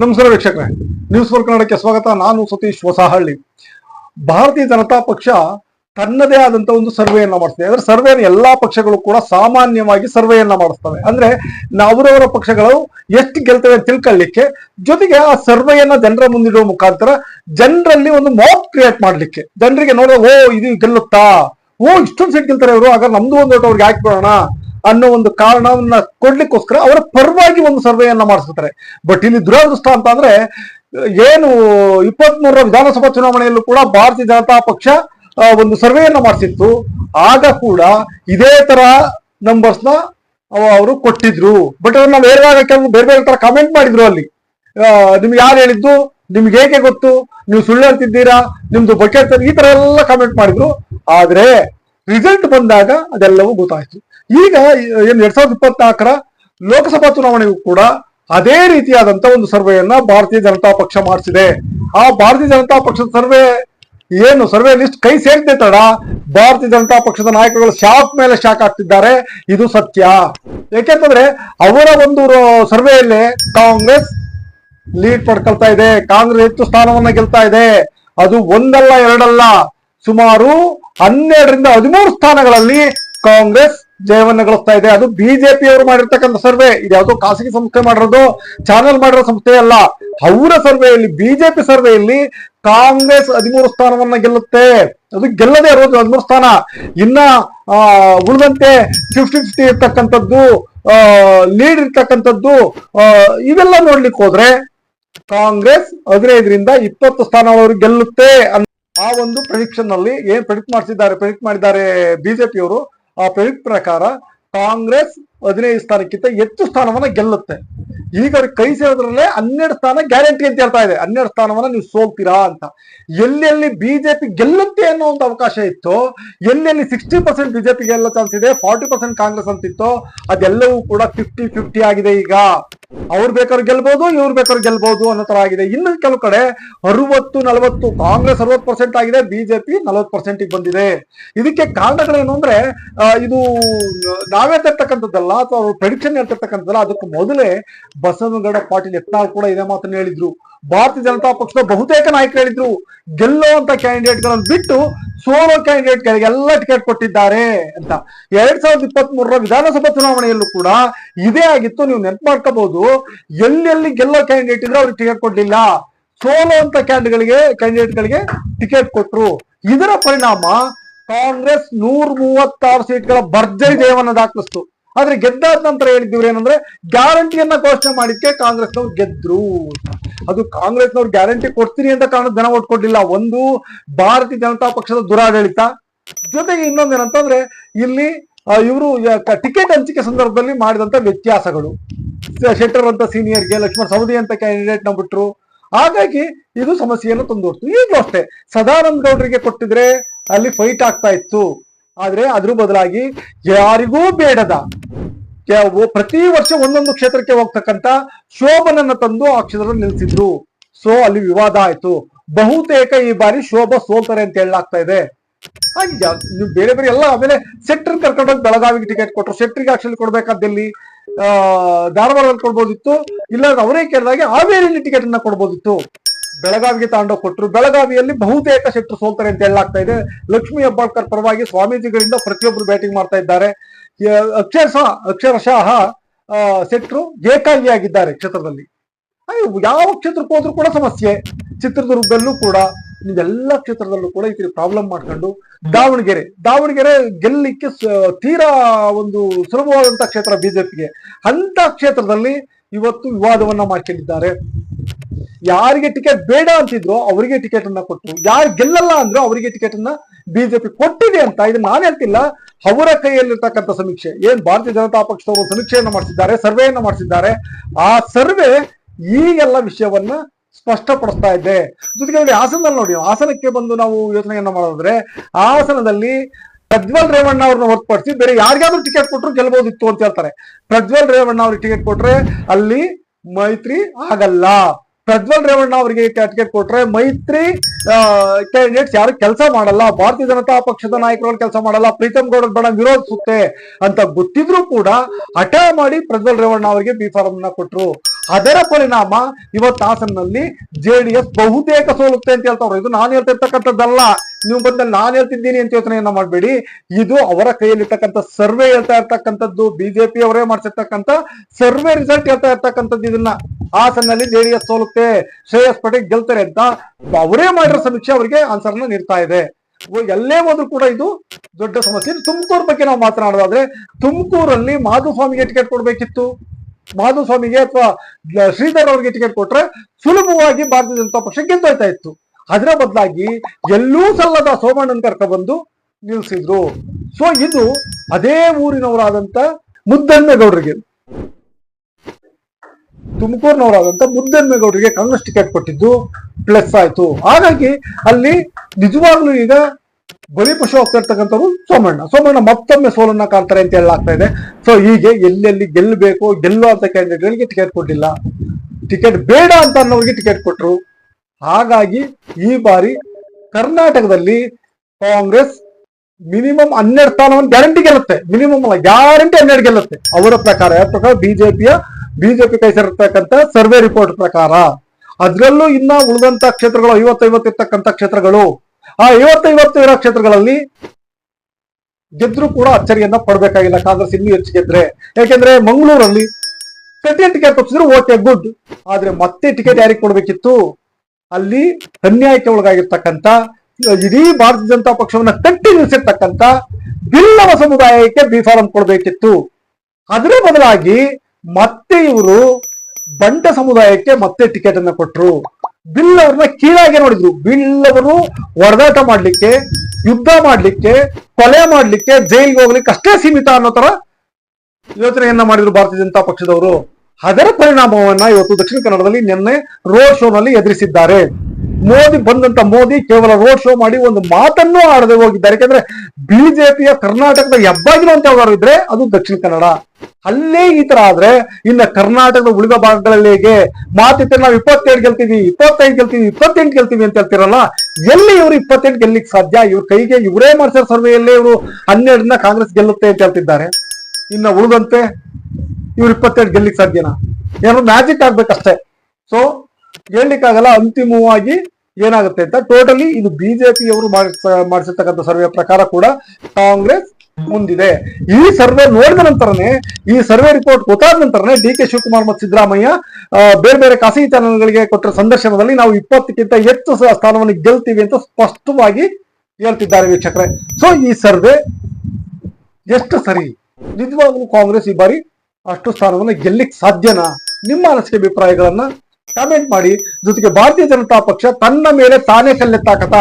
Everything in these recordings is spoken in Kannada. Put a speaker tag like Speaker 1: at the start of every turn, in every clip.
Speaker 1: ನಮಸ್ಕಾರ ವೀಕ್ಷಕರೇ ನ್ಯೂಸ್ ಫೋರ್ ಕನ್ನಡಕ್ಕೆ ಸ್ವಾಗತ. ನಾನು ಸತೀಶ್ ಹೊಸಹಳ್ಳಿ. ಭಾರತೀಯ ಜನತಾ ಪಕ್ಷ ತನ್ನದೇ ಆದಂತ ಒಂದು ಸರ್ವೆಯನ್ನ ಮಾಡಿಸ್ತದೆ ಅಂದ್ರೆ ಸರ್ವೆಯನ್ನು ಎಲ್ಲಾ ಪಕ್ಷಗಳು ಕೂಡ ಸಾಮಾನ್ಯವಾಗಿ ಸರ್ವೆಯನ್ನ ಮಾಡಿಸ್ತವೆ. ಅಂದ್ರೆ ಅವರವರ ಪಕ್ಷಗಳು ಎಷ್ಟು ಗೆಲ್ತವೆ ಅಂತ ತಿಳ್ಕೊಳ್ಳಿಕ್ಕೆ ಜೊತೆಗೆ ಆ ಸರ್ವೆಯನ್ನ ಜನರ ಮುಂದಿಡುವ ಮುಖಾಂತರ ಜನರಲ್ಲಿ ಒಂದು ಮಾಪ್ ಕ್ರಿಯೇಟ್ ಮಾಡ್ಲಿಕ್ಕೆ. ಜನರಿಗೆ ನೋಡೋ ಓ, ಇದು ಗೆಲ್ಲುತ್ತಾ? ಓ, ಇಷ್ಟೊಂದು ಸೆಟ್ ಗೆಲ್ತಾರೆ ಇವರು. ಆಗ ನಮ್ದು ಒಂದು ಅವ್ರಿಗೆ ಹಾಕ್ಬಿಡೋಣ ಅನ್ನೋ ಒಂದು ಕಾರಣವನ್ನ ಕೊಡ್ಲಿಕ್ಕೋಸ್ಕರ ಅವರ ಪರವಾಗಿ ಒಂದು ಸರ್ವೆಯನ್ನ ಮಾಡಿಸ್ತಾರೆ. ಬಟ್ ಇಲ್ಲಿ ದುರಾದೃಷ್ಟ ಅಂತ ಅಂದ್ರೆ, ಏನು ಇಪ್ಪತ್ತ್ ಮೂರರ ವಿಧಾನಸಭಾ ಚುನಾವಣೆಯಲ್ಲೂ ಕೂಡ ಭಾರತೀಯ ಜನತಾ ಪಕ್ಷ ಒಂದು ಸರ್ವೆಯನ್ನ ಮಾಡಿಸಿತ್ತು. ಆಗ ಕೂಡ ಇದೇ ತರ ನಂಬರ್ಸ್ನ ಅವರು ಕೊಟ್ಟಿದ್ರು. ಬಟ್ ಅದನ್ನ ಬೇರೆ ಕೆಲವು ಬೇರೆ ಬೇರೆ ತರ ಕಮೆಂಟ್ ಮಾಡಿದ್ರು ಅಲ್ಲಿ. ನಿಮ್ಗೆ ಯಾರು ಹೇಳಿದ್ದು? ನಿಮ್ಗೆ ಹೇಗೆ ಗೊತ್ತು? ನೀವು ಸುಳ್ಳು ಹೇಳ್ತಿದ್ದೀರಾ? ನಿಮ್ದು ಬಕೆಟ್ ಈ ತರ ಎಲ್ಲ ಕಮೆಂಟ್ ಮಾಡಿದ್ರು. ಆದ್ರೆ ರಿಸಲ್ಟ್ ಬಂದಾಗ ಅದೆಲ್ಲವೂ ಗೊತ್ತಾಯ್ತು. ಈಗ ಏನ್ ಎರಡ್ ಸಾವಿರದ ಇಪ್ಪತ್ನಾಲ್ಕರ ಲೋಕಸಭಾ ಚುನಾವಣೆಗೂ ಕೂಡ ಅದೇ ರೀತಿಯಾದಂತ ಒಂದು ಸರ್ವೆಯನ್ನ ಭಾರತೀಯ ಜನತಾ ಪಕ್ಷ ಮಾಡಿಸಿದೆ. ಆ ಭಾರತೀಯ ಜನತಾ ಪಕ್ಷದ ಸರ್ವೆ ಏನು? ಸರ್ವೆ ಲಿಸ್ಟ್ ಕೈ ಸೇರಿದೆ ತಡ. ಭಾರತೀಯ ಜನತಾ ಪಕ್ಷದ ನಾಯಕರುಗಳು ಶಾಕ್ ಮೇಲೆ ಶಾಕ್ ಆಗ್ತಿದ್ದಾರೆ ಇದು ಸತ್ಯ. ಯಾಕೆಂತಂದ್ರೆ ಅವರ ಒಂದು ಸರ್ವೆಯಲ್ಲಿ ಕಾಂಗ್ರೆಸ್ ಲೀಡ್ ಪಡ್ಕೊಳ್ತಾ ಇದೆ. ಕಾಂಗ್ರೆಸ್ ಹೆಚ್ಚು ಸ್ಥಾನವನ್ನ ಗೆಲ್ತಾ ಇದೆ. ಅದು ಒಂದಲ್ಲ ಎರಡಲ್ಲ. ಸುಮಾರು ಹನ್ನೆರಡರಿಂದ ಹದಿಮೂರು ಸ್ಥಾನಗಳಲ್ಲಿ ಕಾಂಗ್ರೆಸ್ ಜಯವನ್ನ ಗಳಿಸ್ತಾ ಇದೆ. ಅದು ಬಿಜೆಪಿ ಅವರು ಮಾಡಿರ್ತಕ್ಕಂಥ ಸರ್ವೆ. ಇದು ಯಾವುದೋ ಖಾಸಗಿ ಸಂಸ್ಥೆ ಮಾಡಿರೋದು, ಚಾನೆಲ್ ಮಾಡಿರೋ ಸಂಸ್ಥೆ ಅಲ್ಲ. ಅವರ ಸರ್ವೆಯಲ್ಲಿ, ಬಿಜೆಪಿ ಸರ್ವೆಯಲ್ಲಿ ಕಾಂಗ್ರೆಸ್ ಹದಿಮೂರು ಸ್ಥಾನವನ್ನ ಗೆಲ್ಲುತ್ತೆ. ಅದು ಗೆಲ್ಲದೆ ಇರೋದು ಹದಿಮೂರು ಸ್ಥಾನ. ಇನ್ನ ಉಳಿದಂತೆ ಫಿಫ್ಟಿ ಫಿಫ್ಟಿ ಇರ್ತಕ್ಕಂಥದ್ದು ಲೀಡ್ ಇರ್ತಕ್ಕಂಥದ್ದು ಇವೆಲ್ಲ ನೋಡ್ಲಿಕ್ಕೆ ಹೋದ್ರೆ ಕಾಂಗ್ರೆಸ್ ಹದಿನೈದರಿಂದ ಇಪ್ಪತ್ತು ಸ್ಥಾನವರು ಗೆಲ್ಲುತ್ತೆ ಆ ಒಂದು ಪ್ರೆಡಿಕ್ಷನ್ನಲ್ಲಿ ಏನ್ ಪ್ರೆಡಿಕ್ಟ್ ಮಾಡಿಸಿದ್ದಾರೆ ಪ್ರೆಡಿಕ್ಟ್ ಮಾಡಿದ್ದಾರೆ ಬಿಜೆಪಿಯವರು? ಆ ಪ್ರಯುಕ್ತ ಪ್ರಕಾರ ಕಾಂಗ್ರೆಸ್ ಹದಿನೈದು ಸ್ಥಾನಕ್ಕಿಂತ ಹೆಚ್ಚು ಸ್ಥಾನವನ್ನ ಗೆಲ್ಲುತ್ತೆ. ಈಗ ಅವ್ರಿಗೆ ಕೈ ಸೇರೋದ್ರಲ್ಲೇ ಹನ್ನೆರಡು ಸ್ಥಾನ ಗ್ಯಾರಂಟಿ ಅಂತ ಹೇಳ್ತಾ ಇದೆ. ಹನ್ನೆರಡು ಸ್ಥಾನವನ್ನ ನೀವು ಸೋಲ್ತೀರಾ ಅಂತ. ಎಲ್ಲೆಲ್ಲಿ ಬಿಜೆಪಿ ಗೆಲ್ಲುತ್ತೆ ಅನ್ನೋ ಒಂದು ಅವಕಾಶ ಇತ್ತು, ಎಲ್ಲೆಲ್ಲಿ ಸಿಕ್ಸ್ಟಿ ಪರ್ಸೆಂಟ್ ಬಿಜೆಪಿ ಗೆಲ್ಲ ಚಾನ್ಸ್ ಇದೆ ಫಾರ್ಟಿ ಪರ್ಸೆಂಟ್ ಕಾಂಗ್ರೆಸ್ ಅಂತಿತ್ತು ಅದೆಲ್ಲವೂ ಕೂಡ ಫಿಫ್ಟಿ ಫಿಫ್ಟಿ ಆಗಿದೆ ಈಗ. ಅವ್ರು ಬೇಕಾದ್ರೆ ಗೆಲ್ಬಹುದು ಇವ್ರು ಬೇಕಾದ್ರೆ ಗೆಲ್ಬಹುದು ಅನ್ನೋ ತರ ಆಗಿದೆ. ಇನ್ನು ಕೆಲವು ಕಡೆ ಅರವತ್ತು, ನಲವತ್ತು, ಕಾಂಗ್ರೆಸ್ ಅರವತ್ತು ಪರ್ಸೆಂಟ್ ಆಗಿದೆ ಬಿಜೆಪಿ ನಲವತ್ತು ಪರ್ಸೆಂಟ್ ಬಂದಿದೆ. ಇದಕ್ಕೆ ಕಾರಣಗಳೇನು ಅಂದ್ರೆ ಇದು, ನಾವೇ ತರ್ತಕ್ಕಂಥದ್ದಲ್ಲ ಅಥವಾ ಪ್ರೆಡಿಕ್ಷನ್ ಹೇಳ್ತಿರ್ತಕ್ಕಂಥದ್ದಲ್ಲ, ಅದಕ್ಕೆ ಮೊದಲೇ ಬಸವನಗೌಡ ಪಾಟೀಲ್ ಯತ್ನಾಳ್ ಕೂಡ ಇದೇ ಮಾತನ್ನ ಹೇಳಿದ್ರು. ಭಾರತೀಯ ಜನತಾ ಪಕ್ಷದ ಬಹುತೇಕ ನಾಯಕರು ಹೇಳಿದ್ರು, ಗೆಲ್ಲುವಂತ ಕ್ಯಾಂಡಿಡೇಟ್ಗಳನ್ನು ಬಿಟ್ಟು ಸೋಲೋ ಕ್ಯಾಂಡಿಡೇಟ್ ಗಳಿಗೆ ಎಲ್ಲ ಟಿಕೆಟ್ ಕೊಟ್ಟಿದ್ದಾರೆ ಅಂತ. ಎರಡ್ ಸಾವಿರದ ಇಪ್ಪತ್ತ್ ಮೂರರ ವಿಧಾನಸಭಾ ಚುನಾವಣೆಯಲ್ಲೂ ಕೂಡ ಇದೇ ಆಗಿತ್ತು, ನೀವು ನೆನ್ಪು ಮಾಡ್ಕೋಬಹುದು. ಎಲ್ಲೆಲ್ಲಿ ಗೆಲ್ಲೋ ಕ್ಯಾಂಡಿಡೇಟ್ ಇದ್ರೆ ಅವ್ರಿಗೆ ಟಿಕೆಟ್ ಕೊಡ್ಲಿಲ್ಲ. ಸೋಲೋ ಅಂತ ಕ್ಯಾಂಡಿಡೇಟ್ಗಳಿಗೆ ಕ್ಯಾಂಡಿಡೇಟ್ ಗಳಿಗೆ ಟಿಕೆಟ್ ಕೊಟ್ರು. ಇದರ ಪರಿಣಾಮ ಕಾಂಗ್ರೆಸ್ ನೂರ ಮೂವತ್ತಾರು ಸೀಟ್ಗಳ ಭರ್ಜರಿ ಜಯವನ್ನು ದಾಖಲಿಸ್ತು. ಆದ್ರೆ ಗೆದ್ದಾದ ನಂತರ ಹೇಳಿದ್ದೀವ್ರಿ ಏನಂದ್ರೆ ಗ್ಯಾರಂಟಿಯನ್ನ ಘೋಷಣೆ ಮಾಡಿದ್ಕೆ ಕಾಂಗ್ರೆಸ್ನವ್ರು ಗೆದ್ರು. ಅದು ಕಾಂಗ್ರೆಸ್ನವ್ರು ಗ್ಯಾರಂಟಿ ಕೊಡ್ತೀನಿ ಅಂತ ಕಾರಣ ಜನ ಓಟ್ ಒಂದು ಭಾರತೀಯ ಜನತಾ ಪಕ್ಷದ ದುರಾಡಳಿತ. ಜೊತೆಗೆ ಇನ್ನೊಂದೇನಂತಂದ್ರೆ ಇಲ್ಲಿ ಇವರು ಟಿಕೆಟ್ ಹಂಚಿಕೆ ಸಂದರ್ಭದಲ್ಲಿ ಮಾಡಿದಂತ ವ್ಯತ್ಯಾಸಗಳು. ಶೆಟ್ಟರ್ ಅಂತ ಸೀನಿಯರ್ಗೆ ಲಕ್ಷ್ಮಣ ಸವದಿ ಅಂತ ಕ್ಯಾಂಡಿಡೇಟ್ನ ಬಿಟ್ರು. ಹಾಗಾಗಿ ಇದು ಸಮಸ್ಯೆಯನ್ನು ತಂದೋಡ್ತು. ಈಗಲೂ ಅಷ್ಟೇ ಸದಾನಂದ ಗೌಡರಿಗೆ ಕೊಟ್ಟಿದ್ರೆ ಅಲ್ಲಿ ಫೈಟ್ ಆಗ್ತಾ ಇತ್ತು. ಆದ್ರೆ ಅದ್ರ ಬದಲಾಗಿ ಯಾರಿಗೂ ಬೇಡದ. ಪ್ರತಿ ವರ್ಷ ಒಂದೊಂದು ಕ್ಷೇತ್ರಕ್ಕೆ ಹೋಗ್ತಕ್ಕಂತ ಶೋಭನನ್ನ ತಂದು ಆ ಕ್ಷೇತ್ರದಲ್ಲಿ ನಿಲ್ಸಿದ್ರು. ಸೊ ಅಲ್ಲಿ ವಿವಾದ ಆಯ್ತು. ಬಹುತೇಕ ಈ ಬಾರಿ ಶೋಭ ಸೋಲ್ತಾರೆ ಅಂತ ಹೇಳಲಾಗ್ತಾ ಇದೆ. ನೀವು ಬೇರೆ ಬೇರೆ ಎಲ್ಲ, ಆಮೇಲೆ ಸೆಕ್ಟರ್ ಕರ್ಕೊಂಡೋಗಿ ಬೆಳಗಾವಿಗೆ ಟಿಕೆಟ್ ಕೊಟ್ಟರು ಸೆಕ್ಟರ್ಗೆ ಆಕ್ಷನ್ ಕೊಡ್ಬೇಕಾದಲ್ಲಿ ಧಾರವಾಡದಲ್ಲಿ ಕೊಡ್ಬೋದಿತ್ತು. ಇಲ್ಲ ಅವರೇ ಕೇಳಿದಾಗೆ ಹಾವೇರಿಯಲ್ಲಿ ಟಿಕೆಟ್ ಅನ್ನ ಕೊಡ್ಬೋದಿತ್ತು. ಬೆಳಗಾವಿಗೆ ತಗೊಂಡೋಗಿ ಕೊಟ್ಟರು. ಬೆಳಗಾವಿಯಲ್ಲಿ ಬಹುತೇಕ ಶೆಟ್ಟರು ಸೋಲ್ತಾರೆ ಅಂತ ಹೇಳಲಾಗ್ತಾ ಇದೆ. ಲಕ್ಷ್ಮೀ ಹೆಬ್ಬಾಳ್ಕರ್ ಪರವಾಗಿ ಸ್ವಾಮೀಜಿಗಳಿಂದ ಪ್ರತಿಯೊಬ್ಬರು ಬ್ಯಾಟಿಂಗ್ ಮಾಡ್ತಾ ಇದ್ದಾರೆ. ಅಕ್ಷರಶಃ ಅಕ್ಷರಶಃ ಶೆಟ್ರು ಏಕಾಂಗಿಯಾಗಿದ್ದಾರೆ ಕ್ಷೇತ್ರದಲ್ಲಿ. ಯಾವ ಕ್ಷೇತ್ರಕ್ಕೆ ಹೋದ್ರೂ ಕೂಡ ಸಮಸ್ಯೆ. ಚಿತ್ರದುರ್ಗದಲ್ಲೂ ಕೂಡ ಎಲ್ಲ ಕ್ಷೇತ್ರದಲ್ಲೂ ಕೂಡ ಈ ಪ್ರಾಬ್ಲಮ್ ಮಾಡ್ಕೊಂಡು ದಾವಣಗೆರೆ. ದಾವಣಗೆರೆ ಗೆಲ್ಲಲಿಕ್ಕೆ ತೀರಾ ಒಂದು ಸುಲಭವಾದಂತಹ ಕ್ಷೇತ್ರ ಬಿಜೆಪಿಗೆ. ಅಂತ ಕ್ಷೇತ್ರದಲ್ಲಿ ಇವತ್ತು ವಿವಾದವನ್ನ ಮಾಡ್ಕೊಂಡಿದ್ದಾರೆ. ಯಾರಿಗೆ ಟಿಕೆಟ್ ಬೇಡ ಅಂತಿದ್ರು ಅವರಿಗೆ ಟಿಕೆಟ್ ಅನ್ನ ಕೊಟ್ಟರು ಯಾರು ಗೆಲ್ಲಲ್ಲ ಅಂದ್ರು ಅವರಿಗೆ ಟಿಕೆಟ್ ಅನ್ನ ಬಿಜೆಪಿ ಕೊಟ್ಟಿದೆ ಅಂತ ಇದನ್ನ ನಾನು ಹೇಳ್ತಿಲ್ಲ. ಅವರ ಕೈಯಲ್ಲಿರ್ತಕ್ಕಂಥ ಸಮೀಕ್ಷೆ, ಏನ್ ಭಾರತೀಯ ಜನತಾ ಪಕ್ಷದವರು ಸಮೀಕ್ಷೆಯನ್ನು ಮಾಡಿಸಿದ್ದಾರೆ, ಸರ್ವೆಯನ್ನು ಮಾಡಿಸಿದ್ದಾರೆ, ಆ ಸರ್ವೆ ಈಗೆಲ್ಲ ವಿಷಯವನ್ನ ಸ್ಪಷ್ಟಪಡಿಸ್ತಾ ಇದೆ. ಜೊತೆಗೆ ನೋಡಿ, ಹಾಸನದಲ್ಲಿ ನೋಡಿ, ಹಾಸನಕ್ಕೆ ಬಂದು ನಾವು ಯೋಚನೆಯನ್ನ ಮಾಡಿದ್ರೆ ಹಾಸನದಲ್ಲಿ ಪ್ರಜ್ವಲ್ ರೇವಣ್ಣ ಅವ್ರನ್ನ ಹೊರತುಪಡಿಸಿ ಬೇರೆ ಯಾರಿಗಾದ್ರೂ ಟಿಕೆಟ್ ಕೊಟ್ಟರು ಗೆಲ್ಬೋದಿತ್ತು ಅಂತ ಹೇಳ್ತಾರೆ. ಪ್ರಜ್ವಲ್ ರೇವಣ್ಣ ಅವ್ರಿಗೆ ಟಿಕೆಟ್ ಕೊಟ್ರೆ ಅಲ್ಲಿ ಮೈತ್ರಿ ಆಗಲ್ಲ. ಪ್ರಜ್ವಲ್ ರೇವಣ್ಣ ಅವರಿಗೆ ಟಿಕೆಟ್ ಕೊಟ್ರೆ ಮೈತ್ರಿ ಕ್ಯಾಂಡಿಡೇಟ್ಸ್ ಯಾರು ಕೆಲಸ ಮಾಡಲ್ಲ, ಭಾರತೀಯ ಜನತಾ ಪಕ್ಷದ ನಾಯಕರು ಕೆಲಸ ಮಾಡಲ್ಲ, ಪ್ರೀತಮ್ ಗೌಡ ಬಣ ವಿರೋಧಿಸುತ್ತೆ ಅಂತ ಗೊತ್ತಿದ್ರು ಕೂಡ ಹಠ ಮಾಡಿ ಪ್ರಜ್ವಲ್ ರೇವಣ್ಣ ಅವರಿಗೆ ಬಿ ಫಾರಂ ನ ಕೊಟ್ರು. ಅದರ ಪರಿಣಾಮ ಇವತ್ತು ಹಾಸನಲ್ಲಿ ಜೆಡಿಎಸ್ ಬಹುತೇಕ ಸೋಲುತ್ತೆ ಅಂತ ಹೇಳ್ತಾವ್ರು. ಇದು ನಾನು ಹೇಳ್ತಿರ್ತಕ್ಕಂಥದ್ದಲ್ಲ. ನೀವು ಬಂದಲ್ಲಿ ನಾನು ಹೇಳ್ತಿದ್ದೀನಿ ಅಂತ ಯೋಚನೆಯನ್ನ ಮಾಡಬೇಡಿ. ಇದು ಅವರ ಕೈಯಲ್ಲಿರ್ತಕ್ಕಂಥ ಸರ್ವೆ ಹೇಳ್ತಾ ಇರ್ತಕ್ಕಂಥದ್ದು ಬಿಜೆಪಿ ಅವರೇ ಮಾಡಿಸಿರ್ತಕ್ಕಂಥ ಸರ್ವೆ ರಿಸಲ್ಟ್ ಹೇಳ್ತಾ ಇರ್ತಕ್ಕಂಥದ್ದು ಇದನ್ನ. ಹಾಸನಲ್ಲಿ ಜೆಡಿಎಸ್ ಸೋಲುತ್ತೆ, ಶ್ರೇಯಸ್ ಪಟೇಲ್ ಗೆಲ್ತಾರೆ ಅಂತ ಅವರೇ ಮಾಡಿರೋ ಸಮೀಕ್ಷೆ ಅವರಿಗೆ ಆನ್ಸರ್ನ ನೀಡ್ತಾ ಇದೆ. ಎಲ್ಲೇ ಹೋದ್ರು ಕೂಡ ಇದು ದೊಡ್ಡ ಸಮಸ್ಯೆ. ತುಮಕೂರು ಬಗ್ಗೆ ನಾವು ಮಾತನಾಡೋದಾದ್ರೆ, ತುಮಕೂರಲ್ಲಿ ಮಾಧುಸ್ವಾಮಿಗೆ ಟಿಕೆಟ್ ಕೊಡ್ಬೇಕಿತ್ತು. ಮಾಧುಸ್ವಾಮಿಗೆ ಅಥವಾ ಶ್ರೀಧರ್ ಅವರಿಗೆ ಟಿಕೆಟ್ ಕೊಟ್ರೆ ಸುಲಭವಾಗಿ ಭಾರತೀಯ ಜನತಾ ಪಕ್ಷ ಗೆದ್ದೋಯ್ತಾ ಇತ್ತು. ಅದರ ಬದಲಾಗಿ ಎಲ್ಲೂ ಸಲ್ಲದ ಸೋಮಣ್ಣನ್ ಕರ್ಕ ಬಂದು ನಿಲ್ಸಿದ್ರು. ಸೊ ಇದು ಅದೇ ಊರಿನವರಾದಂತ ಮುದ್ದನ್ಮೇಗೌಡರಿಗೆ ತುಮಕೂರಿನವರಾದಂತ ಮುದ್ದನ್ಮೇಗೌಡರಿಗೆ ಕಾಂಗ್ರೆಸ್ ಟಿಕೆಟ್ ಕೊಟ್ಟಿದ್ದು ಪ್ಲಸ್ ಆಯ್ತು. ಹಾಗಾಗಿ ಅಲ್ಲಿ ನಿಜವಾಗ್ಲೂ ಈಗ ಬಲಿ ಪಶು ಹೋಗ್ತಾ ಇರ್ತಕ್ಕಂಥವ್ರು ಸೋಮಣ್ಣ. ಸೋಮಣ್ಣ ಮತ್ತೊಮ್ಮೆ ಸೋಲನ್ನ ಕಾಣ್ತಾರೆ ಅಂತ ಹೇಳಲಾಗ್ತಾ ಇದೆ. ಸೊ ಹೀಗೆ ಎಲ್ಲೆಲ್ಲಿ ಗೆಲ್ಲಬೇಕು ಗೆಲ್ಲುವಂತ ಕ್ಯಾಂಡಿಡೇಟ್ಗಳಿಗೆ ಟಿಕೆಟ್ ಕೊಟ್ಟಿಲ್ಲ. ಟಿಕೆಟ್ ಬೇಡ ಅಂತ ಅನ್ನೋರಿಗೆ ಟಿಕೆಟ್ ಕೊಟ್ರು. ಹಾಗಾಗಿ ಈ ಬಾರಿ ಕರ್ನಾಟಕದಲ್ಲಿ ಕಾಂಗ್ರೆಸ್ ಮಿನಿಮಮ್ ಹನ್ನೆರಡು ಸ್ಥಾನವನ್ನು ಗ್ಯಾರಂಟಿ ಗೆಲ್ಲುತ್ತೆ. ಮಿನಿಮಮ್ ಅಲ್ಲ ಗ್ಯಾರಂಟಿ ಹನ್ನೆರಡು ಗೆಲ್ಲುತ್ತೆ. ಅವರ ಪ್ರಕಾರ ಯಾವ ಪ್ರಕಾರ ಬಿಜೆಪಿಯ ಬಿಜೆಪಿ ಕೈ ಸೇರಿರ್ತಕ್ಕಂಥ ಸರ್ವೆ ರಿಪೋರ್ಟ್ ಪ್ರಕಾರ ಅದರಲ್ಲೂ ಇನ್ನ ಉಳಿದಂತ ಕ್ಷೇತ್ರಗಳು, ಐವತ್ತೈವತ್ತಿರ್ತಕ್ಕಂಥ ಕ್ಷೇತ್ರಗಳು, ಆ ಐವತ್ತೈವತ್ತು ಇರೋ ಕ್ಷೇತ್ರಗಳಲ್ಲಿ ಗೆದ್ರು ಕೂಡ ಅಚ್ಚರಿಯನ್ನ ಪಡಬೇಕಾಗಿಲ್ಲ ಕಾಂಗ್ರೆಸ್ ಇನ್ನೂ ಹೆಚ್ಚು ಗೆದ್ರೆ. ಯಾಕೆಂದ್ರೆ ಮಂಗಳೂರಲ್ಲಿ ಪ್ರತಿ ಟಿಕೆಟ್ ತಪ್ಪಿಸಿದ್ರು ಓಕೆ ಗುಡ್ ಆದ್ರೆ ಮತ್ತೆ ಟಿಕೆಟ್ ಯಾರಿಗೆ ಕೊಡ್ಬೇಕಿತ್ತು? ಅಲ್ಲಿ ಅನ್ಯಾಯಕ್ಕೆ ಒಳಗಾಗಿರ್ತಕ್ಕಂಥ, ಇಡೀ ಭಾರತೀಯ ಜನತಾ ಪಕ್ಷವನ್ನ ಕಟ್ಟಿ ನಿಲ್ಲಿಸಿರ್ತಕ್ಕಂಥ ಬಿಲ್ಲವ ಸಮುದಾಯಕ್ಕೆ ಬಿ ಫಾರಂ ಕೊಡ್ಬೇಕಿತ್ತು. ಅದರ ಬದಲಾಗಿ ಮತ್ತೆ ಇವರು ಬಂಟ ಸಮುದಾಯಕ್ಕೆ ಮತ್ತೆ ಟಿಕೆಟ್ ಅನ್ನ ಕೊಟ್ಟರು ಬಿಲ್ ಅವ್ರನ್ನ ಕೀಳಾಗೆ ನೋಡಿದ್ರು. ಬಿಲ್ ಅವರು ಹೊಡೆದಾಟ ಮಾಡ್ಲಿಕ್ಕೆ, ಯುದ್ಧ ಮಾಡ್ಲಿಕ್ಕೆ, ಕೊಲೆ ಮಾಡ್ಲಿಕ್ಕೆ, ಜೈಲ್ಗೆ ಹೋಗ್ಲಿಕ್ಕೆ ಅಷ್ಟೇ ಸೀಮಿತ ಅನ್ನೋ ತರ ಯೋಚನೆಯನ್ನ ಮಾಡಿದ್ರು ಭಾರತೀಯ ಜನತಾ ಪಕ್ಷದವರು. ಅದರ ಪರಿಣಾಮವನ್ನ ಇವತ್ತು ದಕ್ಷಿಣ ಕನ್ನಡದಲ್ಲಿ ನಿನ್ನೆ ರೋಡ್ ಶೋನಲ್ಲಿ ಎದುರಿಸಿದ್ದಾರೆ. ಮೋದಿ ಬಂದಂತ ಮೋದಿ ಕೇವಲ ರೋಡ್ ಶೋ ಮಾಡಿ ಒಂದು ಮಾತನ್ನು ಆಡದೆ ಹೋಗಿದ್ದಾರೆ. ಯಾಕಂದ್ರೆ ಬಿಜೆಪಿಯ ಕರ್ನಾಟಕದ ಹೆಬ್ಬಾಗಿಲು ಅಂತ ಯಾವ್ದಾರು ಇದ್ರೆ ಅದು ದಕ್ಷಿಣ ಕನ್ನಡ. ಅಲ್ಲೇ ಈ ತರ ಆದ್ರೆ ಇನ್ನ ಕರ್ನಾಟಕದ ಉಳಿದ ಭಾಗಗಳಲ್ಲಿ ಹೇಗೆ ಮಾತಿದ್ರೆ ನಾವು ಇಪ್ಪತ್ತೇಳು ಗೆಲ್ತೀವಿ, ಇಪ್ಪತ್ತೈದು ಗೆಲ್ತೀವಿ, ಇಪ್ಪತ್ತೆಂಟು ಗೆಲ್ತೀವಿ ಅಂತ ಹೇಳ್ತಿರಲ್ಲ, ಎಲ್ಲಿ ಇವರು ಇಪ್ಪತ್ತೆಂಟು ಗೆಲ್ಲಿಕ್ ಸಾಧ್ಯ? ಇವ್ರ ಕೈಗೆ ಇವರೇ ಮಾಡಿಸೋ ಸರ್ವೆಯಲ್ಲೇ ಇವರು ಹನ್ನೆರಡನ್ನ ಕಾಂಗ್ರೆಸ್ ಗೆಲ್ಲುತ್ತೆ ಅಂತ ಹೇಳ್ತಿದ್ದಾರೆ. ಇನ್ನ ಉಳಿದಂತೆ ಇವ್ರು ಇಪ್ಪತ್ತೆರಡು ಗೆಲ್ಲಿಕ್ ಸಾಧ್ಯನಾ? ಏನೋ ಮ್ಯಾಜಿಕ್ ಆಗ್ಬೇಕಷ್ಟೇ. ಸೊ ಹೇಳಲಿಕ್ಕಾಗಲ್ಲ, ಅಂತಿಮವಾಗಿ ಏನಾಗುತ್ತೆ ಅಂತ, ಟೋಟಲಿ ಇದು ಬಿಜೆಪಿ ಅವರು ಮಾಡಿಸಿರ್ತಕ್ಕಂಥ ಸರ್ವೆ ಪ್ರಕಾರ ಕೂಡ ಕಾಂಗ್ರೆಸ್ ಮುಂದಿದೆ. ಈ ಸರ್ವೆ ನೋಡಿದ ನಂತರನೇ, ಈ ಸರ್ವೆ ರಿಪೋರ್ಟ್ ಗೊತ್ತಾದ ನಂತರನೇ ಡಿ ಕೆ ಶಿವಕುಮಾರ್ ಮತ್ತು ಸಿದ್ದರಾಮಯ್ಯ ಬೇರೆ ಬೇರೆ ಖಾಸಗಿ ಚಾನೆಲ್ಗಳಿಗೆ ಕೊಟ್ಟ ಸಂದರ್ಶನದಲ್ಲಿ ನಾವು ಇಪ್ಪತ್ತಕ್ಕಿಂತ ಹೆಚ್ಚು ಸ್ಥಾನವನ್ನು ಗೆಲ್ತೀವಿ ಅಂತ ಸ್ಪಷ್ಟವಾಗಿ ಹೇಳ್ತಿದ್ದಾರೆ ವೀಕ್ಷಕರೇ. ಸೊ ಈ ಸರ್ವೆ ಎಷ್ಟು ಸರಿ? ನಿಜವಾಗ್ಲೂ ಕಾಂಗ್ರೆಸ್ ಈ ಬಾರಿ ಅಷ್ಟು ಸ್ಥಾನವನ್ನು ಗೆಲ್ಲಿಕ್ ಸಾಧ್ಯನಾ? ನಿಮ್ಮ ಅನಿಸಿಕೆ ಅಭಿಪ್ರಾಯಗಳನ್ನ ಕಾಮೆಂಟ್ ಮಾಡಿ. ಜೊತೆಗೆ ಭಾರತೀಯ ಜನತಾ ಪಕ್ಷ ತನ್ನ ಮೇಲೆ ತಾನೇ ಕಲ್ಲೆತ್ತಾಕತ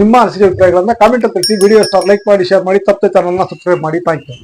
Speaker 1: ನಿಮ್ಮ ಅನಿಸಿಕೆ ಅಭಿಪ್ರಾಯಗಳನ್ನ ಕಾಮೆಂಟ್ ತಿಳಿಸಿ ವಿಡಿಯೋ ಸ್ಟಾರ್ ಲೈಕ್ ಮಾಡಿ ಶೇರ್ ಮಾಡಿ, ತಪ್ಪದೆ ಚಾನಲ್ನ ಸಬ್ಸ್ಕ್ರೈಬ್ ಮಾಡಿ ಥ್ಯಾಂಕ್ ಯು